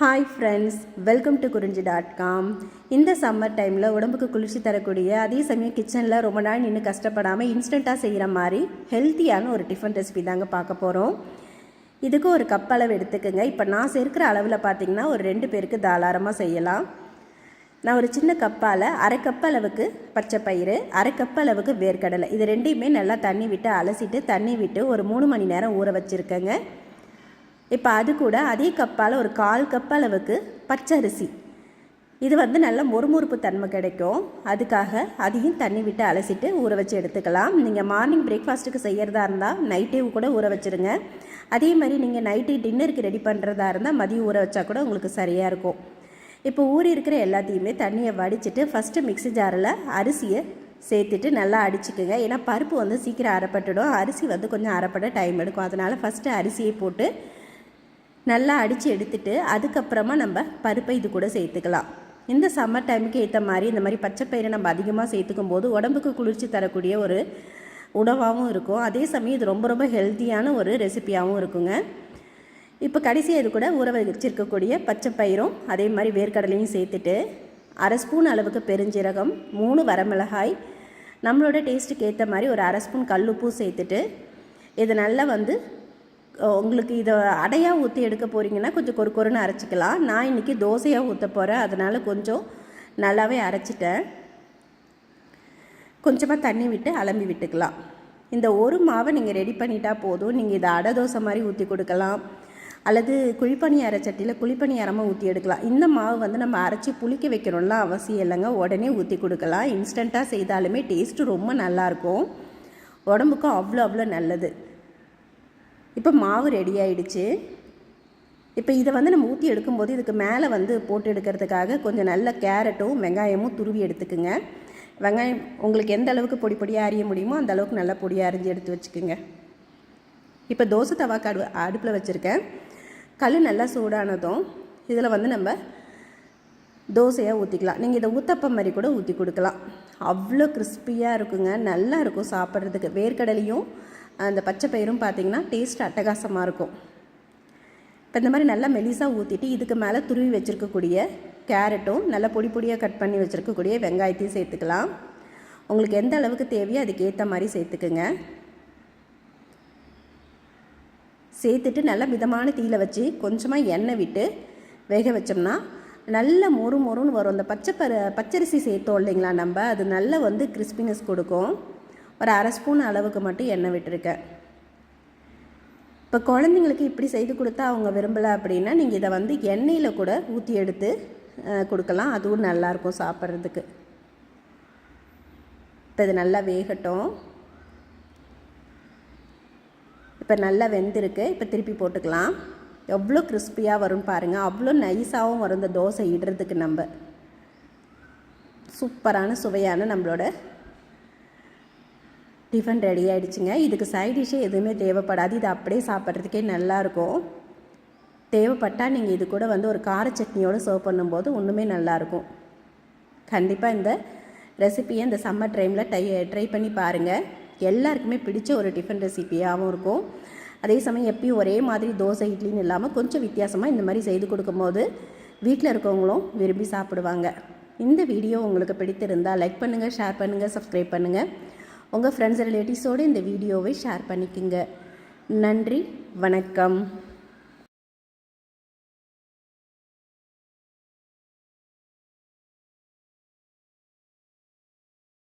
Hi friends welcome to Kurinji dot com இந்த summer டைமில் உடம்புக்கு குளிர்ச்சி தரக்கூடிய அதே சமயம் கிச்சனில் ரொம்ப நாள் நின்று கஷ்டப்படாமல் இன்ஸ்டண்ட்டாக செய்கிற மாதிரி ஹெல்த்தியான ஒரு டிஃபன் ரெசிபி தாங்க பார்க்க போகிறோம் இதுக்கு ஒரு கப் அளவு எடுத்துக்கோங்க. இப்போ நான் சேர்க்கிற அளவில் பார்த்தீங்கன்னா ஒரு ரெண்டு பேருக்கு தாராளமாக செய்யலாம். நான் ஒரு சின்ன கப்பால் அரை கப் அளவுக்கு பச்சை பயிறு அரை கப் அளவுக்கு வேர்க்கடலை. இது ரெண்டையுமே நல்லா தண்ணி விட்டு அலசிட்டு தண்ணி விட்டு ஒரு மூணு மணி நேரம் ஊற வச்சுருக்கேங்க. இப்போ அது கூட அதே கப்பால் ஒரு கால் கப் அளவுக்கு பச்சரிசி. இது வந்து நல்ல மொறுமொறுப்பு தன்மை கிடைக்கும். அதுக்காக அதையும் தண்ணி விட்டு அலசிட்டு ஊற வச்சு எடுத்துக்கலாம். நீங்கள் மார்னிங் பிரேக்ஃபாஸ்ட்டுக்கு செய்கிறதா இருந்தால் நைட்டே கூட ஊற வச்சுருங்க. அதே மாதிரி நீங்கள் நைட்டு டின்னருக்கு ரெடி பண்ணுறதா இருந்தால் மதியம் ஊற வச்சா கூட உங்களுக்கு சரியாக இருக்கும். இப்போ ஊறி இருக்கிற எல்லாத்தையுமே தண்ணியை வடிச்சிட்டு ஃபஸ்ட்டு மிக்ஸி ஜாரில் அரிசியை சேர்த்துட்டு நல்லா அடிச்சுக்குங்க. ஏன்னா பருப்பு வந்து சீக்கிரம் அரைப்பட்டுடும். அரிசி வந்து கொஞ்சம் அரைப்பட டைம் எடுக்கும். அதனால் ஃபஸ்ட்டு அரிசியை போட்டு நல்லா அடித்து எடுத்துட்டு அதுக்கப்புறமா நம்ம பருப்பை இது கூட சேர்த்துக்கலாம். இந்த சம்மர் டைமுக்கு ஏற்ற மாதிரி இந்த மாதிரி பச்சை பயிரை நம்ம அதிகமாக சேர்த்துக்கும் போது உடம்புக்கு குளிர்ச்சி தரக்கூடிய ஒரு உணவாகவும் இருக்கும். அதே சமயம் இது ரொம்ப ரொம்ப ஹெல்த்தியான ஒரு ரெசிபியாகவும் இருக்குங்க. இப்போ கடைசியாக இது கூட ஊற வச்சிருக்கக்கூடிய பச்சை பயிரும் அதே மாதிரி வேர்க்கடலையும் சேர்த்துட்டு அரை ஸ்பூன் அளவுக்கு பெருஞ்சீரகம் மூணு வரமிளகாய் நம்மளோட டேஸ்ட்டுக்கு ஏற்ற மாதிரி ஒரு அரை ஸ்பூன் கல்லுப்பும் சேர்த்துட்டு இது நல்லா வந்து உங்களுக்கு இதை அடையாக ஊற்றி எடுக்க போகிறீங்கன்னா கொஞ்சம் கொரு கொருன்னு அரைச்சிக்கலாம். நான் இன்றைக்கி தோசையாக ஊற்ற போகிறேன் அதனால் கொஞ்சம் நல்லாவே அரைச்சிட்டேன். கொஞ்சமாக தண்ணி விட்டு அலம்பி விட்டுக்கலாம். இந்த ஒரு மாவை நீங்கள் ரெடி பண்ணிட்டா போதும். நீங்கள் இதை அடை தோசை மாதிரி ஊற்றி கொடுக்கலாம். அல்லது குழிப்பணி அரைச்சட்டியில் குழிப்பணி ஊற்றி எடுக்கலாம். இந்த மாவு வந்து நம்ம அரைச்சி புளிக்க வைக்கணும்லாம் அவசியம் இல்லைங்க. உடனே ஊற்றி கொடுக்கலாம். இன்ஸ்டண்ட்டாக செய்தாலுமே டேஸ்ட்டு ரொம்ப நல்லாயிருக்கும் உடம்புக்கும் அவ்வளோ அவ்வளோ நல்லது. இப்போ மாவு ரெடி ஆயிடுச்சு. இப்போ இதை வந்து நம்ம ஊற்றி எடுக்கும்போது இதுக்கு மேலே வந்து போட்டு எடுக்கிறதுக்காக கொஞ்சம் நல்ல கேரட்டும் வெங்காயமும் துருவி எடுத்துக்குங்க. வெங்காயம் உங்களுக்கு எந்த அளவுக்கு பொடி பொடியாக அறிய முடியுமோ அந்த அளவுக்கு நல்லா பொடியாக அரிஞ்சு எடுத்து வச்சுக்கோங்க. இப்போ தோசை தவாக்கு அடு அடுப்பில் வச்சுருக்கேன். கல் நல்லா சூடானதும் இதில் வந்து நம்ம தோசையாக ஊற்றிக்கலாம் நீங்கள் இதை ஊத்தப்பம் மாதிரி கூட ஊற்றி கொடுக்கலாம். அவ்வளோ கிறிஸ்பியாக இருக்குங்க. நல்லா இருக்கும் சாப்பிட்றதுக்கு. வேர்க்கடலையும் அந்த பச்சை பயிரும் பார்த்திங்கன்னா டேஸ்ட் அட்டகாசமாக இருக்கும். இப்போ இந்த மாதிரி நல்லா மெலிசாக ஊற்றிட்டு இதுக்கு மேலே துருவி வச்சுருக்கக்கூடிய கேரட்டும் நல்லா பொடி பொடியாக கட் பண்ணி வச்சுருக்கக்கூடிய வெங்காயத்தையும் சேர்த்துக்கலாம். உங்களுக்கு எந்த அளவுக்கு தேவையோ அதுக்கேற்ற மாதிரி சேர்த்துக்குங்க. சேர்த்துட்டு நல்லா மிதமான தீயில் வச்சு கொஞ்சமாக எண்ணெய் விட்டு வேக வச்சோம்னா நல்ல மொறு மொறுன்னு வரும். அந்த பச்சை பரு பச்சரிசி சேர்த்தோம் இல்லைங்களா நம்ம? அது நல்ல வந்து கிறிஸ்பினஸ் கொடுக்கும். ஒரு அரை ஸ்பூன் அளவுக்கு மட்டும் எண்ணெய் விட்டுருக்கேன் இப்போ குழந்தைங்களுக்கு இப்படி செய்து கொடுத்தா அவங்க விரும்பலை அப்படின்னா நீங்கள் இதை வந்து எண்ணெயில் கூட ஊற்றி எடுத்து கொடுக்கலாம். அதுவும் நல்லாயிருக்கும் சாப்பிட்றதுக்கு. இப்போ இது நல்லா வேகட்டும். இப்போ நல்லா வெந்திருக்கு. இப்போ திருப்பி போட்டுக்கலாம். எவ்வளோ கிறிஸ்பியாக வரும் பாருங்கள் அவ்வளோ நைஸாகவும் வரும் இந்த தோசை இடுறதுக்கு நம்ம. சூப்பரான சுவையான நம்மளோட டிஃபன் ரெடி ஆகிடுச்சுங்க இதுக்கு சைட் டிஷ்ஷே எதுவுமே தேவைப்படாது. இது அப்படியே சாப்பிட்றதுக்கே நல்லாயிருக்கும். தேவைப்பட்டால் நீங்கள் இது கூட வந்து ஒரு கார சட்னியோடு சர்வ் பண்ணும்போது ஒன்றுமே நல்லாயிருக்கும். கண்டிப்பாக இந்த ரெசிப்பியை இந்த சம்மர் டைமில் டை ட்ரை பண்ணி பாருங்கள் எல்லாருக்குமே பிடிச்ச ஒரு டிஃபன் ரெசிப்பியாகவும் இருக்கும். அதே சமயம் எப்பயும் ஒரே மாதிரி தோசை இட்லின்னு இல்லாமல் கொஞ்சம் வித்தியாசமாக இந்த மாதிரி செய்து கொடுக்கும்போது வீட்டில் இருக்கவங்களும் விரும்பி சாப்பிடுவாங்க. இந்த வீடியோ உங்களுக்கு பிடித்திருந்தால் லைக் பண்ணுங்கள் ஷேர் பண்ணுங்கள் சப்ஸ்கிரைப் பண்ணுங்கள் உங்கள் ஃப்ரெண்ட்ஸ் ரிலேட்டிவ்ஸோடு இந்த வீடியோவை ஷேர் பண்ணிக்கோங்க. நன்றி வணக்கம்.